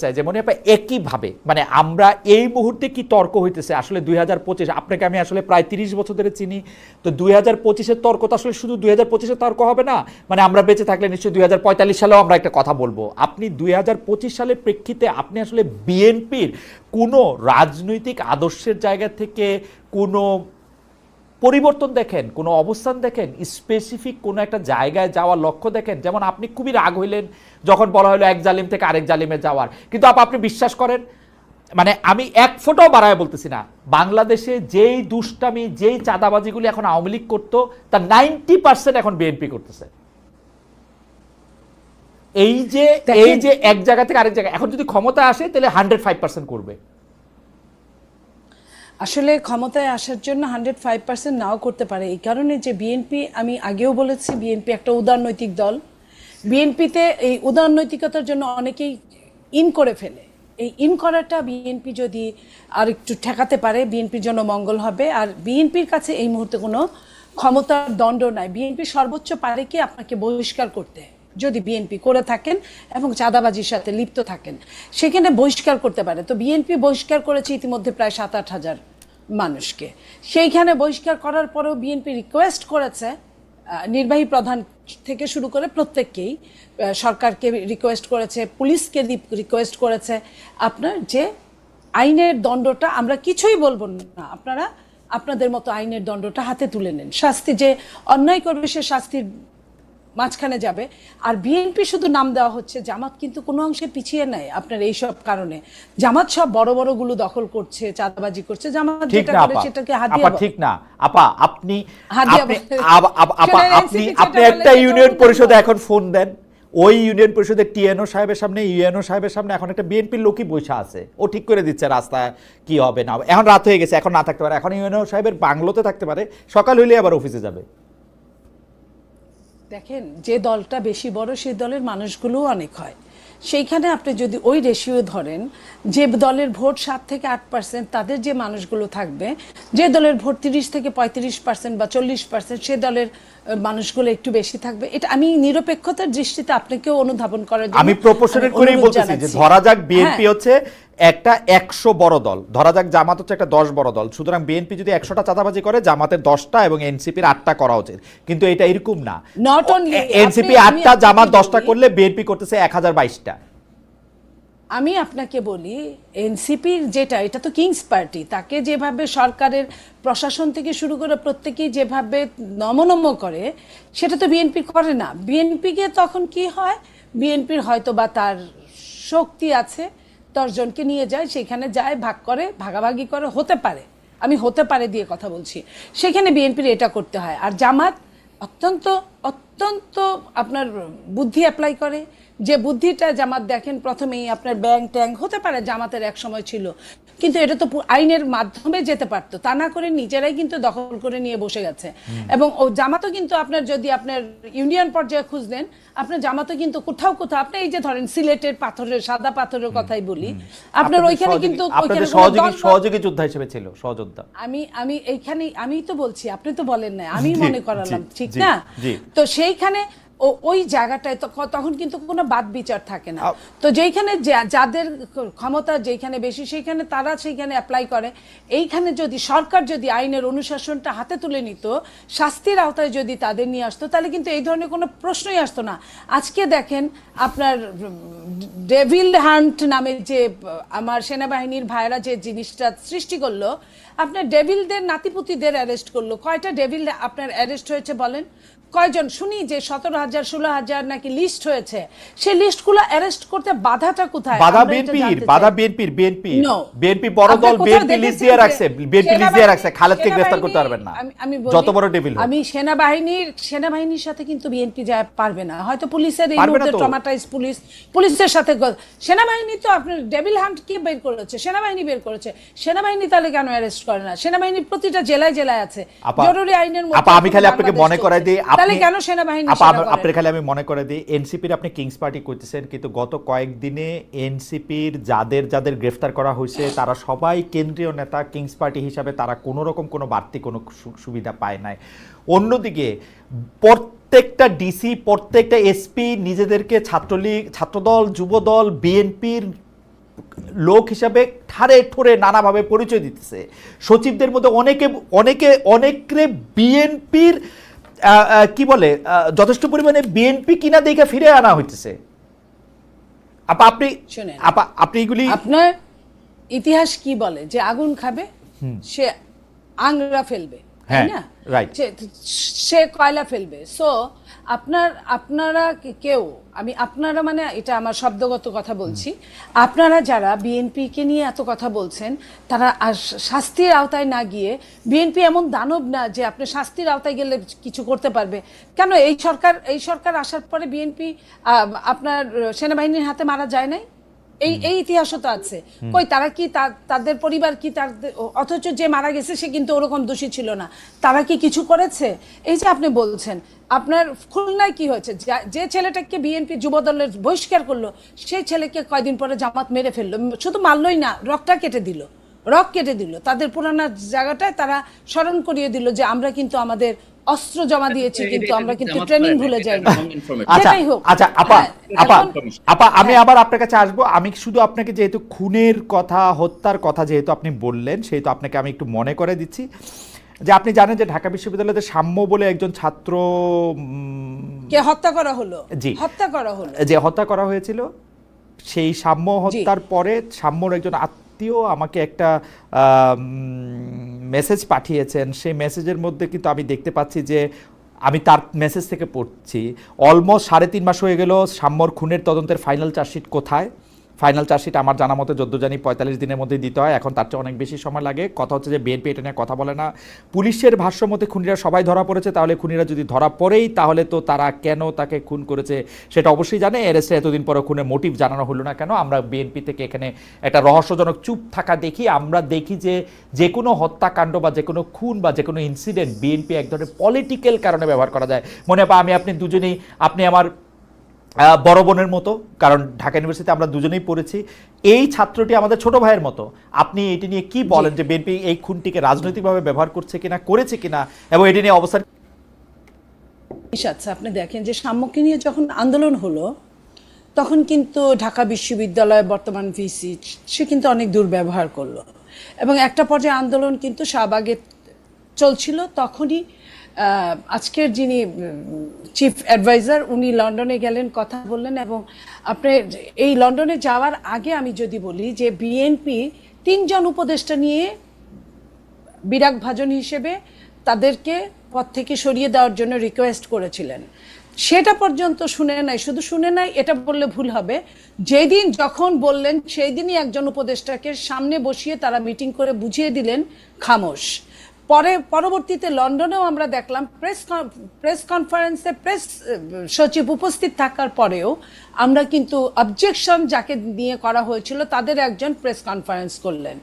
চাই যে মনে হয় একইভাবে মানে আমরা এই মুহূর্তে কি তর্ক হইতেছে? আসলে দুই হাজার পঁচিশ, আপনাকে আমি আসলে প্রায় তিরিশ বছর ধরে চিনি। তো দুই হাজার পঁচিশের তর্ক তো আসলে শুধু দুই হাজার পঁচিশের তর্ক হবে না মানে আমরা বেঁচে থাকলে নিশ্চয়ই দুই হাজার পঁয়তাল্লিশ সালেও আমরা একটা কথা বলব। আপনি দুই হাজার পঁচিশ সালের প্রেক্ষিতে আপনি আসলে বিএনপির কোনো রাজনৈতিক আদর্শের জায়গা থেকে কোনো পরিবর্তন দেখেন কোনো অবস্থান দেখেন স্পেসিফিক কোনো একটা জায়গায় যাওয়ার লক্ষ্য দেখেন যেমন আপনি খুবই রাগ হইলেন যখন বলা হলো এক জালিম থেকে আরেক জালিমে যাওয়ার। কিন্তু আপ- আপনি বিশ্বাস করেন? মানে আমি এক ফোটাও বাড়ায় বলতেছি না। বাংলাদেশে যেই দুষ্টামি যেই চাঁদাবাজিগুলি এখন আওয়ামী লীগ করতো তার নাইনটি পার্সেন্ট এখন বিএনপি করতেছে। এই যে এই যে এক জায়গা থেকে আরেক জায়গায় এখন যদি ক্ষমতা আসে তাহলে হান্ড্রেড ফাইভ পার্সেন্ট করবে। আসলে ক্ষমতায় আসার জন্য হান্ড্রেড ফাইভ পার্সেন্ট নাও করতে পারে। এই কারণে যে বিএনপি, আমি আগেও বলেছি বিএনপি একটা উদারনৈতিক দল। বিএনপিতে এই উদারনৈতিকতার জন্য অনেকেই ইন করে ফেলে। এই ইন করাটা বিএনপি যদি আর একটু ঠেকাতে পারে, বিএনপির জন্য মঙ্গল হবে। আর বিএনপির কাছে এই মুহূর্তে কোনো ক্ষমতার দণ্ড নাই। বিএনপি সর্বোচ্চ পারে কি আপনাকে বহিষ্কার করতে? যদি বিএনপি করে থাকেন এবং চাঁদাবাজির সাথে লিপ্ত থাকেন, সেখানে বহিষ্কার করতে পারে। তো বিএনপি বহিষ্কার করেছে ইতিমধ্যে প্রায় সাত আট হাজার মানুষকে। সেইখানে বহিষ্কার করার পরেও বিএনপি রিকোয়েস্ট করেছে নির্বাহী প্রধান থেকে শুরু করে প্রত্যেককেই সরকারকে রিকোয়েস্ট করেছে, পুলিশকে রিকোয়েস্ট করেছে, আপনার যে আইনের দণ্ডটা আমরা কিছুই বলব না, আপনারা আপনাদের মতো আইনের দণ্ডটা হাতে তুলে নেন। শাস্তি যে অন্যায় করবে সে শাস্তির মাঝখানে যাবে। আর বিএনপি শুধু নাম দেওয়া হচ্ছে জামাত কিন্তু কোনো অংশে পিছিয়ে নেয় আপনার এইসব কারণে। জামাত সব বড় বড়গুলো দখল করছে চাঁদাবাজি করছে জামাত যেটা করে সেটাকে আপা ঠিক না। আপা আপনি আপা আপনি আপনি একটা ইউনিয়ন পরিষদে এখন ফোন দেন। ওই ইউনিয়ন পরিষদের টিএনও সাহেবের সামনে ইউএনও সাহেবের সামনে এখন একটা বিএনপির লোকই বৈশা আছে। ও ঠিক করে দিচ্ছে রাস্তায় কি হবে না এখন রাত হয়ে গেছে এখন না থাকতে পারে। এখন ইউএনও সাহেবের বাংলোতে থাকতে পারে। সকাল হইলে আবার অফিসে যাবে। দেখেন, যে দলটা বেশি বড়, সেই দলের মানুষগুলোও অনেক হয়। সেইখানে আপনি যদি ওই রেশিও ধরেন, যে দলের ভোট সাত থেকে আট পার্সেন্ট তাদের যে মানুষগুলো থাকবে, যে দলের ভোট তিরিশ থেকে পঁয়ত্রিশ পার্সেন্ট বা চল্লিশ পার্সেন্ট সে দলের মানুষগুলো একটু বেশি থাকবে। এটা আমি নিরপেক্ষতার দৃষ্টিতে আপনাকেও অনুধাবন করার জন্য আমি প্রপোর্শনেট করেই বলতেছি যে ধরা যাক বিএনপি হ্যাঁ। হচ্ছে একটা একশো বড় দল। ধরা যাক জামাত হচ্ছে একটা দশ বড় দল। সুতরাং বিএনপি যদি একশোটা চাঁদাবাজি করে জামাতের দশটা এবং এনসিপির আটটা করা উচিত। কিন্তু এটা এরকম না। এনসিপি আটটা জামাত দশটা করলে বিএনপি করতেছে এক হাজার বাইশটা। আমি আপনাকে বলি, এনসিপির যেটা, এটা তো কিংস পার্টি, তাকে যেভাবে সরকারের প্রশাসন থেকে শুরু করে প্রত্যেকেই যেভাবে নমনম করে, সেটা তো বিএনপি করে না। বিএনপিকে তখন কি হয়? বিএনপির হয়তো বা তার শক্তি আছে, দশজনকে নিয়ে যায়, সেখানে যায়, ভাগ করে, ভাগাভাগি করে, হতে পারে। আমি হতে পারে দিয়ে কথা বলছি। সেখানে বিএনপির এটা করতে হয়। আর জামাত অত্যন্ত অত্যন্ত আপনার বুদ্ধি অ্যাপ্লাই করে। যে বুদ্ধিটা জামাত দেখেন প্রথমেই আপনার ব্যাংক ট্যাঙ্ক হতে পারে জামাতের এক সময় ছিল। কিন্তু এটা তো আইনের মাধ্যমে যেতে পারতো। তা না করে নিজেরাই কিন্তু দখল করে নিয়ে বসে গেছে। এবং ও জামাতও কিন্তু আপনার যদি আপনার ইউনিয়ন পর্যায়ে খুঁজলেন আপনার জামাতও কিন্তু কোথাও কোথাও আপনি এই যে ধরেন সিলেটের পাথরের সাদা পাথরের কথাই বলি আপনার ওইখানে কিন্তু সহযোগী যোদ্ধা হিসেবে ছিল সহযোদ্ধা। আমি আমি এইখানে আমি তো বলছি আপনি তো বলেন না আমি মনে করালাম ঠিক না? তো তো সেইখানে ওই জায়গাটায় তো তখন কিন্তু কোনো বাদ বিচার থাকে না। তো যেইখানে যাদের ক্ষমতা যেইখানে বেশি সেইখানে তারা সেইখানে অ্যাপ্লাই করে। এইখানে যদি সরকার যদি আইনের অনুশাসনটা হাতে তুলে নিত শাস্তির আওতায় যদি তাদের নিয়ে আসতো তাহলে কিন্তু এই ধরনের কোনো প্রশ্নই আসতো না। আজকে দেখেন আপনার ডেভিল হান্ট নামে যে আমার সেনাবাহিনীর ভাইরা যে জিনিসটা সৃষ্টি করল আপনার ডেভিলদের নাতিপুতিদের অ্যারেস্ট করল। কয়টা ডেভিল আপনার অ্যারেস্ট হয়েছে বলেন? কয়জন? শুনি যে সতেরো হাজার ষোলো হাজার নাকি লিস্ট হয়েছে। সেই লিস্টগুলো অ্যারেস্ট করতে বাধাটা কোথায়? বাধা বিএনপির বাধা বিএনপির বিএনপি। বিএনপি বড় দল বিএনপি লিস্ট দিয়ে রাখছে বিএনপি লিস্ট দিয়ে রাখছে খালেদকে গ্রেফতার করতে পারবেন না। আমি- যত বড় হোক। আমি সেনাবাহিনীর সেনাবাহিনীর সাথে কিন্তু বিএনপি যায় পারবে না। হয়তো পুলিশের এই মুহূর্তে ট্রমাটাইজ পুলিশ পুলিশের সাথে সেনাবাহিনী তো আপনার ডেভিল হান্ট কে বের করেছে? সেনাবাহিনী বের করেছে। সেনাবাহিনী তাহলে কেন অ্যারেস্ট করে না। সেনাবাহিনী প্রতিটা জেলায় জেলায় আছে। জরুরি আইনের মধ্যে আপা আমি খালি আপনাকে মনে করাই দিই। তাহলে কেন সেনাবাহিনী আপা, আপনার খালি আমি মনে করে দিই এনসিপির আপনি কিংস পার্টি করতেছেন কিন্তু গত কয়েকদিনে এনসিপির যাদের যাদের গ্রেফতার করা হয়েছে তারা সবাই কেন্দ্রীয় নেতা কিংস পার্টি হিসাবে তারা কোনো রকম কোনো বাড়তি কোনো সুবিধা পায় নাই। অন্যদিকে প্রত্যেকটা ডিসি প্রত্যেকটা এসপি নিজেদেরকে ছাত্রলীগ ছাত্রদল যুবদল বিএনপির লোক হিসাবে ঠারে ঠোরে নানাভাবে পরিচয় দিতেছে। সচিবদের মধ্যে অনেকে অনেকে অনেকে বিএনপির কি বলে যথেষ্ট পরিমাণে বিএনপি কিনা দেখে ফিরে আনা হইতেছে। আপা আপনি শোনেন। আপা আপনি এগুলি আপনার ইতিহাস কি বলে? যে আগুন খাবে সে আংরা ফেলবে। হ্যাঁ, না. সে- কয়লা ফেলবে। সো আপনার আপনারা কেউ আমি আপনারা মানে এটা আমার শব্দগত কথা বলছি আপনারা যারা বিএনপি কে নিয়ে এত কথা বলছেন তারা আর শাস্তির আওতায় না গিয়ে বিএনপি এমন দানব না যে আপনি শাস্তির আওতায় গেলে কিছু করতে পারবে। কেন এই সরকার এই সরকার আসার পরে বিএনপি আপনার সেনাবাহিনীর হাতে মারা যায় নাই? এই এই ইতিহাসও তো আছে। কই তারা কি তাদের পরিবার কি তার অথচ যে মারা গেছে সে কিন্তু ওরকম দোষী ছিল না। তারা কি কিছু করেছে? এই যে আপনি বলছেন আপনার খুলনায় কি হয়েছে? যে ছেলেটাকে বিএনপি যুব দলের বহিষ্কার করল সেই ছেলেকে কয়দিন পরে জামাত মেরে ফেলল। শুধু মারলই না রকটা কেটে দিল। রক কেটে দিল। তাদের পুরানা জায়গাটায় তারা স্মরণ করিয়ে দিল যে আমরা কিন্তু আমাদের অস্ত্র জমা দিয়েছি কিন্তু আমরা কিন্তু ট্রেনিং ভুলে information। আচ্ছা আচ্ছা আপা হ্যাঁ, আপা আপা আমি আবার আপনার কাছে আসব। আমি শুধু আপনাকে যেহেতু খুনের কথা হত্যার কথা যেহেতু আপনি বললেন সেহেতু আপনাকে আমি একটু মনে করে দিচ্ছি। যে আপনি জানেন যে ঢাকা বিশ্ববিদ্যালয়তে সাম্য বলে একজন ছাত্র কে হত্যা করা হলো? জি। হত্যা করা হলো। যে হত্যা করা হয়েছিল সেই সাম্য হত্যার পরে সাম্যর একজন আত্মীয় আমাকে একটা মেসেজ পাঠিয়েছেন। সেই মেসেজের মধ্যে কিন্তু আমি দেখতে পাচ্ছি যে, আমি তার মেসেজ থেকে পড়ছি। অলমোস্ট সাড়ে তিন মাস হয়ে গেল, সাম্যর খুনের তদন্তের ফাইনাল চার্জশিট কোথায়? ফাইনাল চার্জশিট আমার জানা মতে যদ্দ জানি পঁয়তাল্লিশ দিনের মধ্যে দিতে হয়। এখন তার চেয়ে অনেক বেশি সময় লাগে। কথা হচ্ছে যে বিএনপি এটা নিয়ে কথা বলে না। পুলিশের ভাষ্য মতে খুনিরা সবাই ধরা পড়েছে। তাহলে খুনিরা যদি ধরা পড়েই, তাহলে তো তারা কেন তাকে খুন করেছে সেটা অবশ্যই জানে। এরএসে এতদিন পরে খুনের মোটিভ জানানো হলো না কেন? আমরা বিএনপি থেকে এখানে একটা রহস্যজনক চুপ থাকা দেখি। আমরা দেখি যে যে কোনো হত্যাকাণ্ড বা যে কোনো খুন বা যে কোনো ইনসিডেন্ট বিএনপি এক ধরনের পলিটিক্যাল কারণে ব্যবহার করা যায়। মনে হয় আমি, আপনি দুজনেই, আপনি আমার বড় বোনের মতো কারণ ঢাকা ইউনিভার্সিটিতে আমরা দুজনেই পড়েছি। এই ছাত্রটি আমাদের ছোট ভাইয়ের মতো। আপনি এটি নিয়ে কি বলেন যে বিএনপি এই খুনটিকে রাজনৈতিকভাবে ব্যবহার করছে কিনা করেছে কিনা এবং এটি নিয়ে অবস্থান আছে আপনি দেখেন যে সাম্যকে নিয়ে যখন আন্দোলন হলো তখন কিন্তু ঢাকা বিশ্ববিদ্যালয় বর্তমান ভিসি সে কিন্তু অনেক দুর্ব্যবহার করল। এবং একটা পর্যায়ে আন্দোলন কিন্তু শাহবাগে চলছিল তখনই আজকের যিনি চিফ অ্যাডভাইজার উনি লন্ডনে গেলেন, কথা বললেন এবং আপনি এই লন্ডনে যাওয়ার আগে আমি যদি বলি যে বিএনপি তিনজন উপদেষ্টা নিয়ে বিরাগ ভাজন হিসেবে তাদেরকে পদ থেকে সরিয়ে দেওয়ার জন্য রিকোয়েস্ট করেছিলেন। সেটা পর্যন্ত শুনে নাই, শুধু শুনে নাই, এটা বললে ভুল হবে। যেদিন যখন বললেন সেই দিনই একজন উপদেষ্টাকে সামনে বসিয়ে তারা মিটিং করে বুঝিয়ে দিলেন, খামোশ। পরে, পরবর্তীতে লন্ডনেও আমরা দেখলাম প্রেস প্রেস কনফারেন্সে প্রেস সচিব উপস্থিত থাকার পরেও আমরা কিন্তু অবজেকশন যাকে নিয়ে করা হয়েছিল তাদের একজন প্রেস কনফারেন্স করলেন।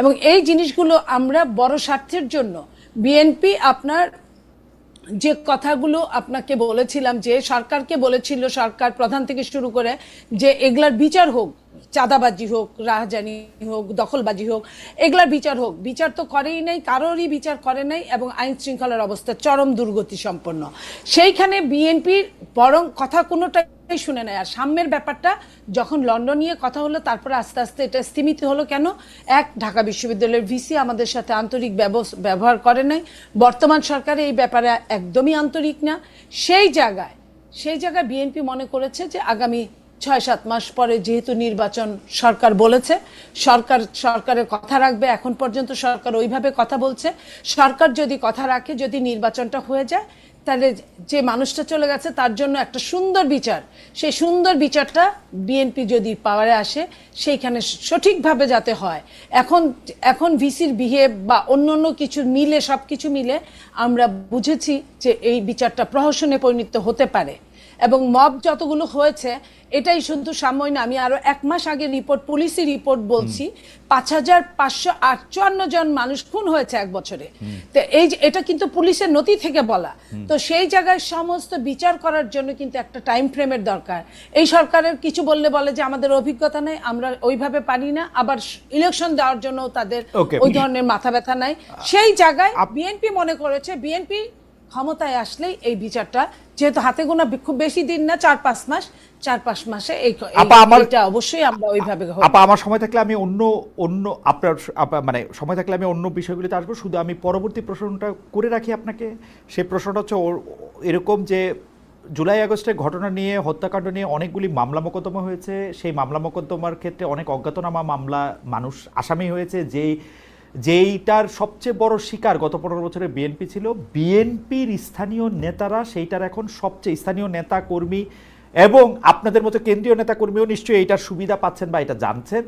এবং এই জিনিসগুলো আমরা বড় স্বার্থের জন্য বিএনপি আপনার যে কথাগুলো আপনাকে বলেছিলাম, যে সরকারকে বলেছিল, সরকার প্রধান থেকে শুরু করে যে এগুলার বিচার হোক চাঁদাবাজি হোক, রাহাজানি হোক, দখলবাজি হোক, এগুলার বিচার হোক। বিচার তো করেই নাই, কারোরই বিচার করে নাই এবং আইন শৃঙ্খলার অবস্থা চরম দুর্গতি সম্পন্ন সেইখানে বিএনপির বরং কথা কোনোটাই শুনে নেয় আর সাম্যের ব্যাপারটা, যখন লন্ডন নিয়ে কথা হলো, তারপরে আস্তে আস্তে এটা স্থিমিত হলো কেন? এক, ঢাকা বিশ্ববিদ্যালয়ের ভিসি আমাদের সাথে আন্তরিক ব্যবহার করে নাই। বর্তমান সরকার এই ব্যাপারে একদমই আন্তরিক না। সেই জায়গায় সেই জায়গায় বিএনপি মনে করেছে যে আগামী ছয় সাত মাস পরে যেহেতু নির্বাচন সরকার বলেছে, সরকার, সরকারের কথা রাখবে, এখন পর্যন্ত সরকার ওইভাবে কথা বলছে। সরকার যদি কথা রাখে, যদি নির্বাচনটা হয়ে যায়, তাহলে যে মানুষটা চলে গেছে, তার জন্য একটা সুন্দর বিচার। সেই সুন্দর বিচারটা বিএনপি যদি পাওয়ারে আসে, সেইখানে সঠিকভাবে যাতে হয়। এখন এখন ভিসির বিহেভ বা অন্য অন্য কিছু মিলে সব কিছু মিলে আমরা বুঝেছি যে এই বিচারটা প্রহসনে পরিণত হতে পারে। এবং মব যতগুলো হয়েছে এটাই শুধু সাময়িক না। আমি আরও এক মাস আগে রিপোর্ট পুলিশি রিপোর্ট বলছি পাঁচ হাজার পাঁচশো আটচুয়ান্ন জন মানুষ খুন হয়েছে এক বছরে। তো এই যে- এটা কিন্তু পুলিশের নথি থেকে বলা। তো সেই জায়গায় সমস্ত বিচার করার জন্য কিন্তু একটা টাইম ফ্রেমের দরকার। এই সরকারের কিছু বললে বলে যে আমাদের অভিজ্ঞতা নেই আমরা ওইভাবে পারি না। আবার ইলেকশন দেওয়ার জন্য তাদের ওই ধরনের মাথা ব্যথা নাই। সেই জায়গায় বিএনপি মনে করেছে বিএনপি ক্ষমতায় আসলেই এই বিচারটা যেহেতু হাতে গোনা খুব বেশি দিন না চার পাঁচ মাস চার পাঁচ মাসে এই এই- আপা, আমার- এটা অবশ্যই আমরা ওইভাবে আপা আমার সময় থাকলে আমি অন্য অন্য আপনার মানে সময় থাকলে আমি অন্য বিষয়গুলিতে আসব। শুধু আমি পরবর্তী প্রশ্নটা করে রাখি আপনাকে। সেই প্রশ্নটা হচ্ছে এরকম যে জুলাই আগস্টের ঘটনা নিয়ে হত্যাকাণ্ড নিয়ে অনেকগুলি মামলা মোকদ্দমা হয়েছে। সেই মামলা মোকদ্দমার ক্ষেত্রে অনেক অজ্ঞাতনামা মামলা মানুষ আসামি হয়েছে। যেই যেইটার সবচেয়ে বড় শিকার গত পনেরো বছরে বিএনপি ছিল। বিএনপির স্থানীয় নেতারা সেইটার এখন সবচেয়ে স্থানীয় নেতা কর্মী এবং আপনাদের মতো কেন্দ্রীয় নেতা কর্মীও নিশ্চয়ই এইটার সুবিধা পাচ্ছেন বা এটা জানছেন।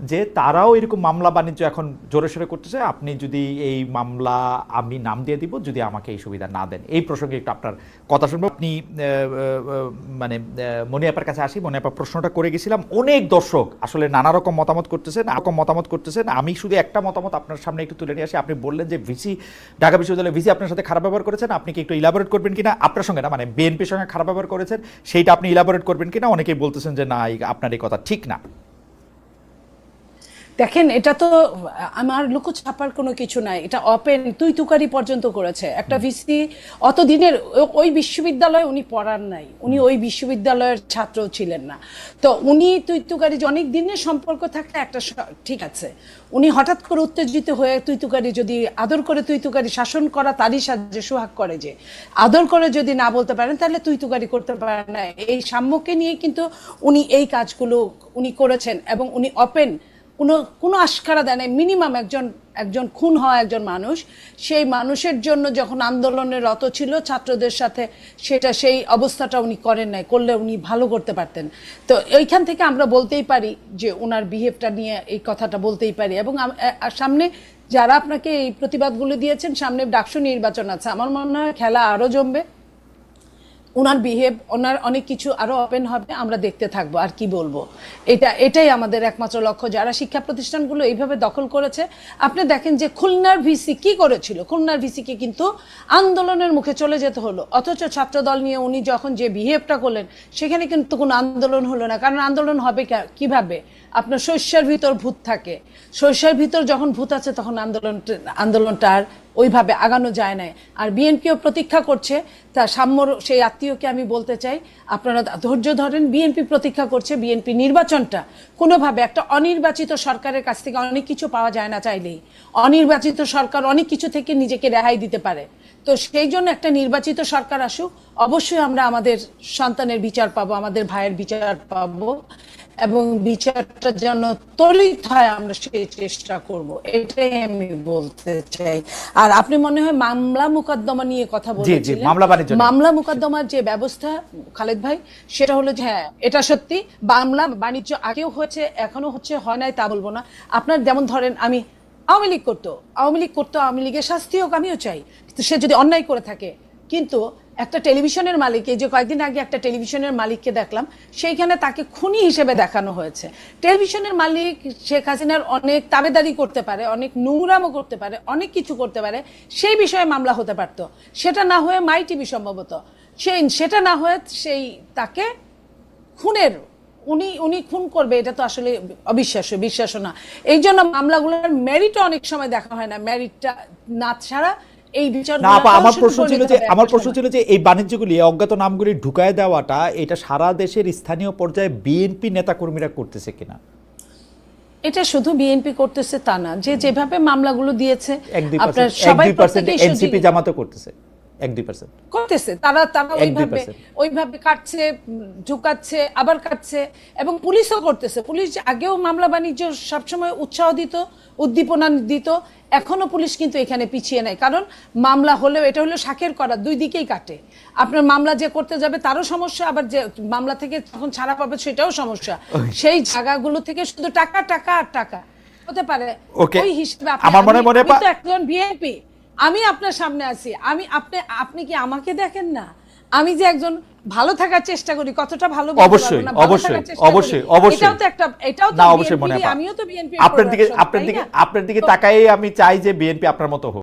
যে তারাও এরকম মামলা বাণিজ্য এখন জোরে সোরে করতেছে, আপনি যদি এই মামলা আমি নাম দিয়ে দিব, যদি আমাকে এই সুবিধা না দেন। এই প্রসঙ্গে একটু আপনার কথা শুনব। আপনি মানে মনিয়াপার কাছে আসি, মনিয়াপা প্রশ্নটা করে গেছিলাম। অনেক দর্শক আসলে নানা রকম মতামত করতেছেন রকম মতামত করতেছেন। আমি শুধু একটা মতামত আপনার সামনে একটু তুলে নিয়ে আসি। আপনি বললেন যে ভিসি, ঢাকা বিশ্ববিদ্যালয়ের ভিসি আপনার সাথে খারাপ ব্যবহার করেছেন। আপনি কি একটু ইলাবোরেট করবেন কিনা? আপনার সঙ্গে না মানে বিএনপির সঙ্গে খারাপ ব্যবহার করেছেন, সেইটা আপনি ইলাবোরেট করবেন কিনা? অনেকেই বলতেছেন যে, না আপনার এই কথা ঠিক না। দেখেন এটা তো আমার লুকো ছাপার কোনো কিছু নাই। এটা অপেন তুই তুকারি পর্যন্ত করেছে। একটা ভিসি অত দিনের ওই বিশ্ববিদ্যালয়ে উনি পড়ার নাই। উনি ওই বিশ্ববিদ্যালয়ের ছাত্র ছিলেন না। তো উনি তুই তুকারি যে অনেক দিনের সম্পর্ক থাকলে একটা ঠিক আছে। উনি হঠাৎ করে উত্তেজিত হয়ে তুই তুকারি যদি আদর করে তুই তুকারি শাসন করা তারই সাহায্যে সোহাগ করে যে আদর করে যদি না বলতে পারেন তাহলে তুই তুকারি করতে পারেন না। এই সাম্যকে নিয়ে কিন্তু উনি এই কাজগুলো উনি করেছেন এবং উনি ওপেন কোনো কোনো আশকারা দেয় মিনিমাম একজন একজন খুন হওয়া একজন মানুষ, সেই মানুষের জন্য যখন আন্দোলনের রত ছিল, ছাত্রদের সাথে সেটা, সেই অবস্থাটা উনি করেন নাই, করলে উনি ভালো করতে পারতেন। তো এইখান থেকে আমরা বলতেই পারি যে ওনার বিহেভটা নিয়ে এই কথাটা বলতেই পারি। এবং সামনে যারা আপনাকে এই প্রতিবাদগুলো দিয়েছেন, সামনে ডাকসু নির্বাচন আছে। আমার মনে হয় খেলা আরও জমবে। ওনার বিহেভ ওনার অনেক কিছু আরও ওপেন হবে, আমরা দেখতে থাকব, আর কি বলব। এটা, এটাই আমাদের একমাত্র লক্ষ্য। যারা শিক্ষা প্রতিষ্ঠানগুলো এইভাবে দখল করেছে, আপনি দেখেন যে খুলনার ভিসি কি করেছিল? খুলনার ভিসিকে কিন্তু আন্দোলনের মুখে চলে যেতে হলো। অথচ ছাত্রদল নিয়ে উনি যখন যে বিহেভটা করলেন, সেখানে কিন্তু কোনো আন্দোলন হলো না। কারণ আন্দোলন হবে কীভাবে? আপনার শস্যের ভিতর ভূত থাকে। শস্যের ভিতর যখন ভূত আছে তখন আন্দোলন আন্দোলনটা আর ওইভাবে আগানো যায় না আর বিএনপিও প্রতীক্ষা করছে, তা সাম্যর সেই আত্মীয়কে আমি বলতে চাই, আপনারা ধৈর্য ধরেন, বিএনপি প্রতীক্ষা করছে, বিএনপি নির্বাচনটা কোনোভাবে একটা অনির্বাচিত সরকারের কাছ থেকে অনেক কিছু পাওয়া যায় না চাইলেই। অনির্বাচিত সরকার অনেক কিছু থেকে নিজেকে রেহাই দিতে পারে। তো সেই জন্য একটা নির্বাচিত সরকার আসুক, অবশ্যই আমরা আমাদের সন্তানের বিচার পাবো, আমাদের ভাইয়ের বিচার পাবো। এবং বিচারটা যেন তরিত হয় আমরা সেই চেষ্টা করব। এটাই আমি বলতে চাই। আর আপনি মনে হয় মামলা মোকদ্দমা নিয়ে কথা বলেছিলেন? মামলা মোকদ্দমার যে ব্যবস্থা খালেদ ভাই সেটা হলো যে হ্যাঁ এটা সত্যি মামলা বাণিজ্য আগেও হয়েছে এখনও হচ্ছে হয় নাই তা বলব না। আপনার যেমন ধরেন আমি আওয়ামী লীগ করতো। আওয়ামী লীগ করতো আওয়ামী লীগের শাস্তি হোক আমিও চাই। সে যদি অন্যায় করে থাকে কিন্তু একটা টেলিভিশনের মালিক, এই যে কয়েকদিন আগে একটা টেলিভিশনের মালিককে দেখলাম, সেইখানে তাকে খুনি হিসেবে দেখানো হয়েছে। টেলিভিশনের মালিক শেখ হাসিনার অনেক তাবেদারি করতে পারে, অনেক নোংরামও করতে পারে, অনেক কিছু করতে পারে, সেই বিষয়ে মামলা হতে পারতো। সেটা না হয়ে মাই টিভি সম্ভবত। সেই, সেটা না হয়ে সেই তাকে খুনের, উনি উনি খুন করবে, এটা তো আসলে অবিশ্বাস্য বিশ্বাস না। এই জন্য মামলাগুলোর মেরিটও অনেক সময় দেখা হয় না। মেরিটটা না ছাড়া এই বিচার না আমার প্রশ্ন ছিল যে আমার প্রশ্ন ছিল যে এই বাণিজ্যগুলি অজ্ঞাত নামগুলি ঢুকায় দেওয়াটা এটা সারা দেশের স্থানীয় পর্যায়ে বিএনপি নেতাকর্মীরা করতেছে কিনা? এটা শুধু বিএনপি করতেছে তা না। যে যেভাবে মামলাগুলো দিয়েছে আপনার সবাই এনসিপি জামাতও করতেছে। এক দুই পার্সেন্ট করতেছে। তারা তারা ওইভাবে ওইভাবে কাটছে উম, ঝুঁকাচ্ছে আবার কাটছে এবং পুলিশও করতেছে। পুলিশ আগেও মামলা বাণিজ্য সবসময় উৎসাহ দিত উদ্দীপনা দিত। এখনও পুলিশ কিন্তু এখানে পিছিয়ে নেয় কারণ মামলা হলেও এটা হলো শাকের করা দুই দিকেই কাটে। আপনার মামলা যে করতে যাবে তারও সমস্যা আবার যে মামলা থেকে যখন ছাড়া পাবে সেটাও সমস্যা। সেই জায়গাগুলো থেকে শুধু টাকা টাকা আর টাকা। হতে পারে। ওই হিসেবে আমার মনে মনে একজন বিএনপি আমি আপনার সামনে আছি আমি আপনি আপনি কি আমাকে দেখেন না আমি যে একজন ভালো থাকার চেষ্টা করি কতটা ভালো অবশ্যই, অবশ্যই। অবশ্যই, অবশ্যই। এটাও তো একটা এটাও তো অবশ্যই মনে আমিও তো বিএনপি আপনার দিকে আপনার দিকে আপনার দিকে তাকাই আমি চাই যে বিএনপি আপনার মতো হোক